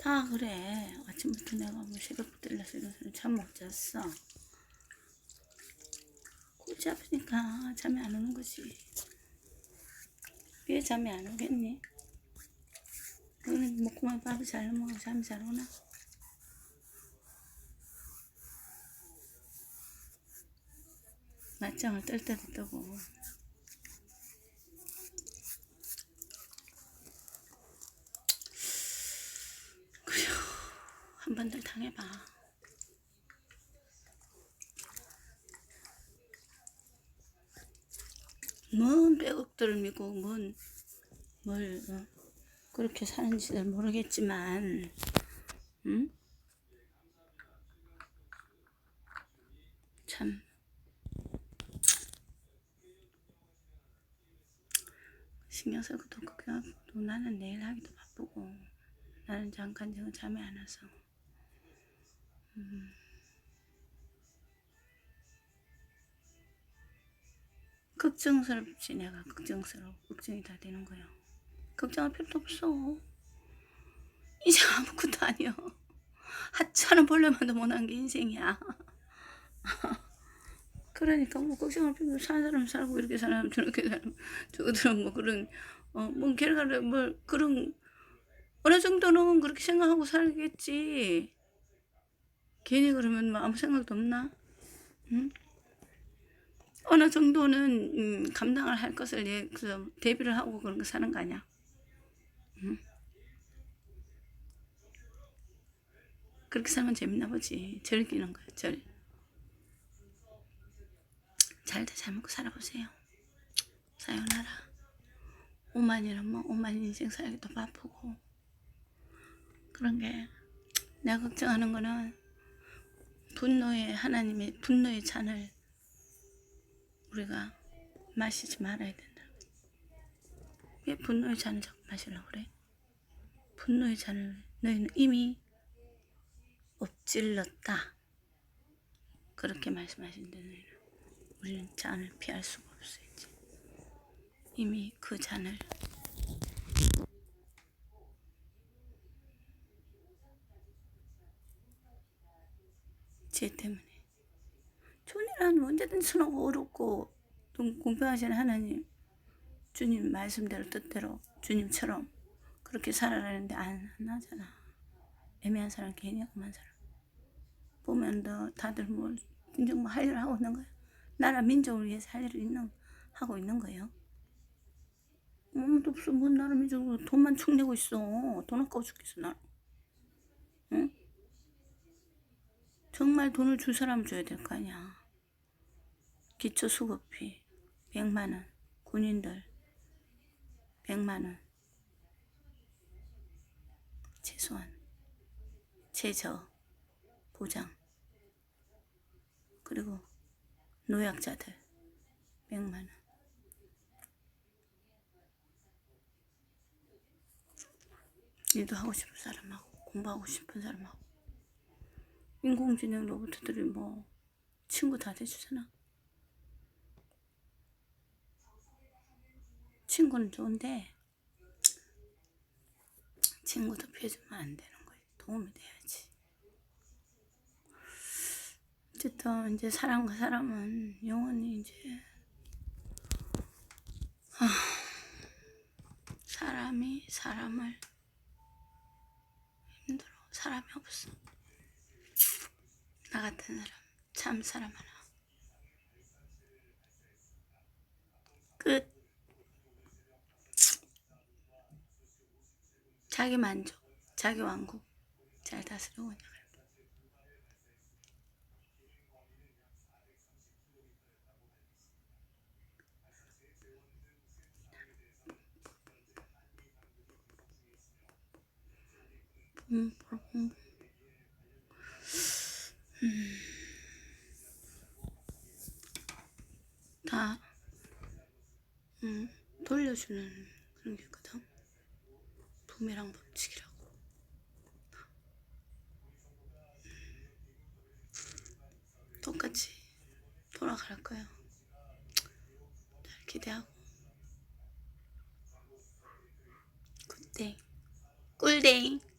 다 그래. 아침부터 내가 뭐 새벽부터 일어나서 일어나서 잠못 잤어. 골치 아프니까 잠이 안 오는 거지. 왜 잠이 안 오겠니? 너는 먹고만 밥을 잘 먹어 잠이 잘 오나? 낮잠을 뜰 때도 뜨고 그래요 더 당해봐. 뭔 빼곡들을 믿고 뭔뭘 어, 그렇게 사는지를 모르겠지만 응? 참. 신경 쓸 것도 없고 그냥 또 나는 내일 하기도 바쁘고 나는 잠깐 지금 잠이 안 와서 음. 걱정스럽지 내가 걱정스러워. 걱정이 다 되는 거야 걱정할 필요도 없어. 이제 아무것도 아니야. 하찮은 벌레만도 못한 게 인생이야. 그러니까 뭐 걱정할 필요 없어. 사는 사람 살고 이렇게 사람 저렇게 사는 저들은 뭐 그런 어뭐 결과를 뭐 그런 어느 정도는 그렇게 생각하고 살겠지 괜히 그러면 뭐 아무 생각도 없나 응? 어느 정도는 음, 감당을 할 것을 예, 그 대비를 하고 그런 거 사는 거 아니야 응? 그렇게 살면 재밌나 보지 즐기는 거야 절 잘도 잘 먹고 살아보세요. 사요나라. 오만이는 뭐 오만 인생 살기도 바쁘고 그런 게 내가 걱정하는 거는 분노의 하나님의 분노의 잔을 우리가 마시지 말아야 된다. 왜 분노의 잔을 자꾸 마시려고 그래? 분노의 잔을 너희는 이미 엎질렀다. 그렇게 말씀하신다 너희는. 우리는 잔을 피할 수가 없어 이제 이미 그 잔을 죄 때문에 존이란 언제든 선하고 어렵고 또 공평하신 하나님 주님 말씀대로 뜻대로 주님처럼 그렇게 살아라는데 안 하잖아 애매한 사람 괜히 엄한 사람 보면 너 다들 뭐 인정 뭐 할 일을 하고 있는 거야 나라 민족을 위해서 할 일을 있는, 하고 있는 거예요. 아무도 없어. 뭔 나라 민족으로 돈만 축 내고 있어. 돈 아까워 죽겠어, 나. 응? 정말 돈을 줄 사람 줘야 될 거 아니야. 기초 수급비 100만 원. 군인들 100만 원. 최소한. 최저. 보장. 그리고 노약자들 100만 원. 일도 하고 싶은 사람하고 공부하고 싶은 사람하고 인공지능 로봇들이 뭐 친구 다 돼주잖아. 친구는 좋은데 친구도 피해주면 안 되는 거야. 도움이 돼야지. 어쨌든 이제 사람과 사람은 영원히 이제 아, 사람이 사람을 힘들어 사람이 없어 나 같은 사람 참 사람 하나 끝 자기 만족 자기 왕국 잘 다스리고 그냥 음, 음. 음. 다 음, 돌려주는 그런 게 있거든. 부메랑 법칙이라고. 음. 똑같이 돌아갈 거야. 잘 기대하고. 굿데이. 꿀데이.